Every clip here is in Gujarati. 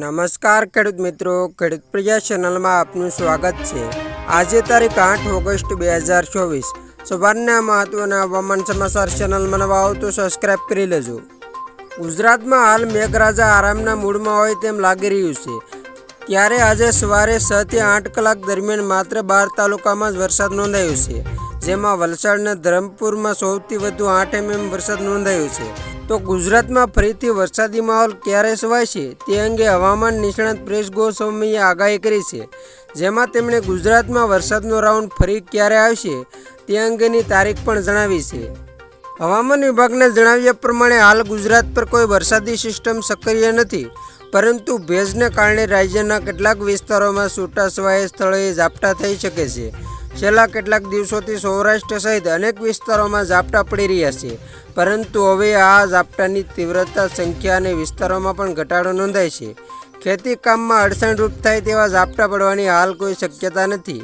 નમસ્કાર ખેડૂત મિત્રો, ખેડૂત પ્રિયા ચેનલમાં આપનું સ્વાગત છે. આજે તારીખ આઠ ઓગસ્ટ બે હજાર ચોવીસ. સવારના મહત્વના હવામાન સમાચાર ચેનલમાં નવા આવો તો સબસ્ક્રાઇબ કરી લેજો. ગુજરાતમાં હાલ મેઘરાજા આરામના મૂડમાં હોય તેમ લાગી રહ્યું છે. ત્યારે આજે સવારે છથી આઠ કલાક દરમિયાન માત્ર બાર તાલુકામાં જ વરસાદ નોંધાયો છે. જેમાં વલસાડના ધરમપુરમાં સૌથી વધુ આઠ એમએમ વરસાદ નોંધાયો છે. તો ગુજરાતમાં ફરીથી વરસાદી માહોલ ક્યારે સવાય છે? તે અંગે હવામાન નિષ્ણાત પ્રેસ ગોસ્વામીએ આગાહી કરી છે. જેમાં તેમણે ગુજરાતમાં વરસાદનો રાઉન્ડ ફરી ક્યારે આવશે તે અંગેની તારીખ પણ જણાવી છે. હવામાન વિભાગના જણાવ્યા પ્રમાણે હાલ ગુજરાત પર કોઈ વરસાદી સિસ્ટમ સક્રિય નથી, પરંતુ ભેજને કારણે રાજ્યના કેટલાક વિસ્તારોમાં છૂટાછવાયા સ્થળોએ ઝાપટા થઈ શકે છે. છેલ્લા કેટલાક દિવસોથી સૌરાષ્ટ્ર સહિત અનેક વિસ્તારોમાં ઝાપટા પડી રહ્યા છે. પરંતુ હવે આ ઝાપટાની તીવ્રતા, સંખ્યા અને વિસ્તારોમાં પણ ઘટાડો નોંધાય છે. ખેતી કામમાં અડચણરૂપ થાય તેવા ઝાપટા પડવાની હાલ કોઈ શક્યતા નથી.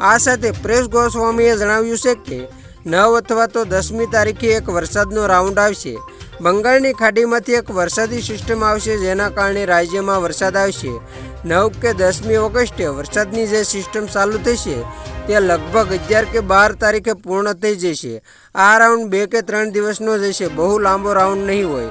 આ સાથે પ્રેસ ગોસ્વામીએ જણાવ્યું છે કે નવ અથવા તો દસમી તારીખે એક વરસાદનો રાઉન્ડ આવશે. બંગાળની ખાડીમાંથી એક વરસાદી સિસ્ટમ આવશે જેના કારણે રાજ્યમાં વરસાદ આવશે. નવ કે દસમી ઓગસ્ટે વરસાદની જે સિસ્ટમ ચાલુ થશે, તે લગભગ અગિયાર કે બાર તારીખે પૂર્ણ થઈ જશે. આ રાઉન્ડ બે કે ત્રણ દિવસનો જશે બહુ લાંબો રાઉન્ડ નહીં હોય.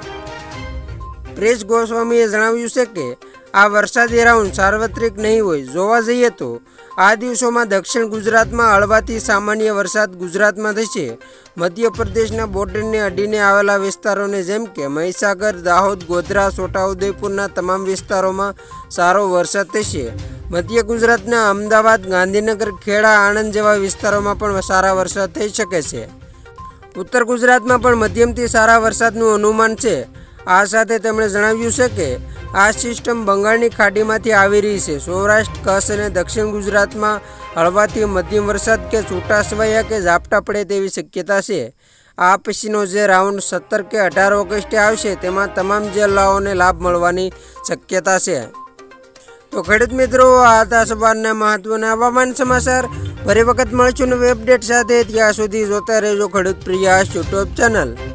પ્રેસ ગોસ્વામીએ જણાવ્યું છે કે આ વરસાદી રાઉન્ડ સાર્વત્રિક નહીં હોય. જોવા જઈએ તો, આ દિવસોમાં દક્ષિણ ગુજરાતમાં હળવાથી સામાન્ય વરસાદ ગુજરાતમાં થશે. મધ્યપ્રદેશના બોર્ડરને અડીને આવેલા વિસ્તારોને જેમ કે મહીસાગર, દાહોદ, ગોધરા, છોટાઉદેપુરના તમામ વિસ્તારોમાં સારો વરસાદ થશે. મધ્ય ગુજરાતના અમદાવાદ, ગાંધીનગર, ખેડા, આણંદ જેવા વિસ્તારોમાં પણ સારા વરસાદ થઈ શકે છે. ઉત્તર ગુજરાતમાં પણ મધ્યમથી સારા વરસાદનું અનુમાન છે. આ સાથે તેમણે જણાવ્યું છે કે આ સિસ્ટમ બંગાળની ખાડીમાંથી આવી રહી છે. સૌરાષ્ટ્ર, કચ્છ અને દક્ષિણ ગુજરાતમાં હળવાથી મધ્યમ વરસાદ કે છૂટાછવાયા કે ઝાપટા પડે તેવી શક્યતા છે. આ પછીનો જે રાઉન્ડ સત્તર કે અઢાર ઓગસ્ટે આવશે, તેમાં તમામ જિલ્લાઓને લાભ મળવાની શક્યતા છે. તો ખેડૂત મિત્રો, આ હતા સવારના મહત્વના હવામાન સમાચાર. ફરી વખત મળશું નવી અપડેટ સાથે. ત્યાં સુધી જોતા રહેજો ખેડૂત પ્રિયાસ યુટ્યુબ ચેનલ.